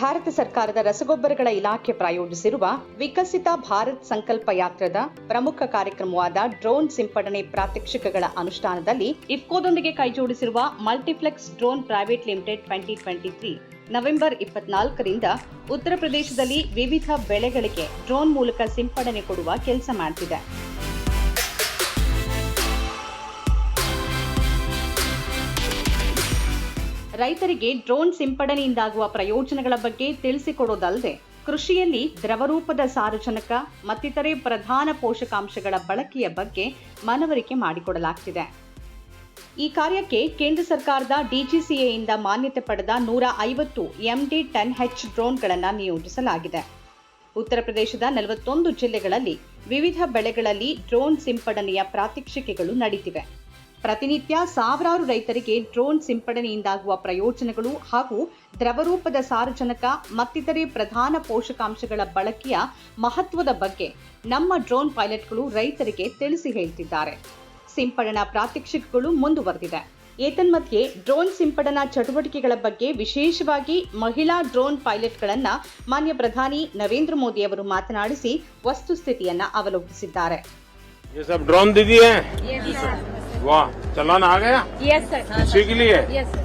ಭಾರತ ಸರ್ಕಾರದ ರಸಗೊಬ್ಬರಗಳ ಇಲಾಖೆ ಪ್ರಾಯೋಜಿಸಿರುವ ವಿಕಸಿತ ಭಾರತ್ ಸಂಕಲ್ಪ ಯಾತ್ರದ ಪ್ರಮುಖ ಕಾರ್ಯಕ್ರಮವಾದ ಡ್ರೋನ್ ಸಿಂಪಡಣೆ ಪ್ರಾತ್ಯಕ್ಷಿಕಗಳ ಅನುಷ್ಠಾನದಲ್ಲಿ ಇಫ್ಕೋದೊಂದಿಗೆ ಕೈಜೋಡಿಸಿರುವ multiplex drone private limited twenty twenty three November ಇಪ್ಪತ್ನಾಲ್ಕರಿಂದ ಉತ್ತರ ಪ್ರದೇಶದಲ್ಲಿ ವಿವಿಧ ಬೆಳೆಗಳಿಗೆ ಡ್ರೋನ್ ಮೂಲಕ ಸಿಂಪಡಣೆ ಕೊಡುವ ಕೆಲಸ ಮಾಡ್ತಿದೆ. ರೈತರಿಗೆ ಡ್ರೋನ್ ಸಿಂಪಡಣೆಯಿಂದಾಗುವ ಪ್ರಯೋಜನಗಳ ಬಗ್ಗೆ ತಿಳಿಸಿಕೊಡೋದಲ್ಲದೆ ಕೃಷಿಯಲ್ಲಿ ದ್ರವರೂಪದ ಸಾರಜನಕ ಮತ್ತಿತರೆ ಪ್ರಧಾನ ಪೋಷಕಾಂಶಗಳ ಬಳಕೆಯ ಬಗ್ಗೆ ಮನವರಿಕೆ ಮಾಡಿಕೊಡಲಾಗ್ತಿದೆ. ಈ ಕಾರ್ಯಕ್ಕೆ ಕೇಂದ್ರ ಸರ್ಕಾರದ ಡಿಜಿಸಿಎಯಿಂದ ಮಾನ್ಯತೆ ಪಡೆದ ನೂರ ಐವತ್ತು ಎಂಡಿ ಟೆನ್ ಹೆಚ್ ಡ್ರೋನ್ಗಳನ್ನು ನಿಯೋಜಿಸಲಾಗಿದೆ. ಉತ್ತರ ಪ್ರದೇಶದ ನಲವತ್ತೊಂದು ಜಿಲ್ಲೆಗಳಲ್ಲಿ ವಿವಿಧ ಬೆಳೆಗಳಲ್ಲಿ ಡ್ರೋನ್ ಸಿಂಪಡಣೆಯ ಪ್ರಾತ್ಯಕ್ಷಿಕೆಗಳು ನಡೀತಿವೆ. ಪ್ರತಿನಿತ್ಯ ಸಾವಿರಾರು ರೈತರಿಗೆ ಡ್ರೋನ್ ಸಿಂಪಡಣೆಯಿಂದಾಗುವ ಪ್ರಯೋಜನಗಳು ಹಾಗೂ ದ್ರವರೂಪದ ಸಾರಜನಕ ಮತ್ತಿತರೆ ಪ್ರಧಾನ ಪೋಷಕಾಂಶಗಳ ಬಳಕೆಯ ಮಹತ್ವದ ಬಗ್ಗೆ ನಮ್ಮ ಡ್ರೋನ್ ಪೈಲಟ್ಗಳು ರೈತರಿಗೆ ತಿಳಿಸಿ ಹೇಳ್ತಿದ್ದಾರೆ. ಸಿಂಪಡಣಾ ಪ್ರಾತ್ಯಕ್ಷಿಕಗಳು ಮುಂದುವರೆದಿದೆ. ಏತನ್ಮಧ್ಯೆ ಡ್ರೋನ್ ಸಿಂಪಡಣಾ ಚಟುವಟಿಕೆಗಳ ಬಗ್ಗೆ ವಿಶೇಷವಾಗಿ ಮಹಿಳಾ ಡ್ರೋನ್ ಪೈಲಟ್ಗಳನ್ನ ಮಾನ್ಯ ಪ್ರಧಾನಿ ನರೇಂದ್ರ ಮೋದಿ ಅವರು ಮಾತನಾಡಿಸಿ ವಸ್ತುಸ್ಥಿತಿಯನ್ನ ಅವಲೋಕಿಸಿದ್ದಾರೆ. है चलाना आ गया? यस सर इसी के लिए.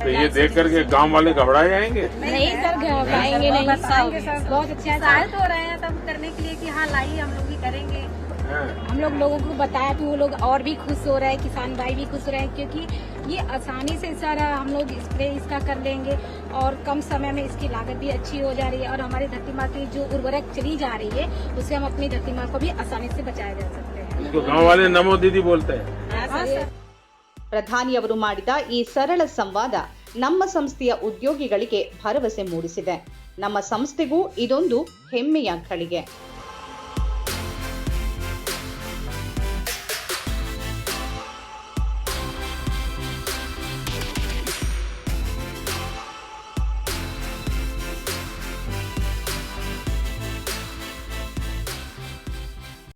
तो ये देख करके गाँव वाले घबराए जाएँगे? नहीं सर घबराएँगे नहीं बताएँगे सर बहुत अच्छा है साल तो रहे हैं तब करने के लिए कि हाँ लाइए हम लोग भी करेंगे। हम लोग लोगों को बताया तो वो लोग और भी खुश हो रहे हैं किसान भाई भी खुश रहे हैं क्योंकि ये आसानी से सारा हम लोग स्प्रे इसका कर लेंगे और कम समय में इसकी लागत भी अच्छी हो जा रही है और हमारी धरती माँ की जो उर्वरक चली जा रही है उससे हम अपनी धरती माँ को भी आसानी से बचाया जा सकते हैं। गाँव वाले नमो दीदी बोलते हैं। हाँ सर। ಪ್ರಧಾನಿಯವರು ಮಾಡಿದ ಈ ಸರಳ ಸಂವಾದ ನಮ್ಮ ಸಂಸ್ಥೆಯ ಉದ್ಯೋಗಿಗಳಿಗೆ ಭರವಸೆ ಮೂಡಿಸಿದೆ. ನಮ್ಮ ಸಂಸ್ಥೆಗೂ ಇದೊಂದು ಹೆಮ್ಮೆಯ ಘಳಿಗೆ.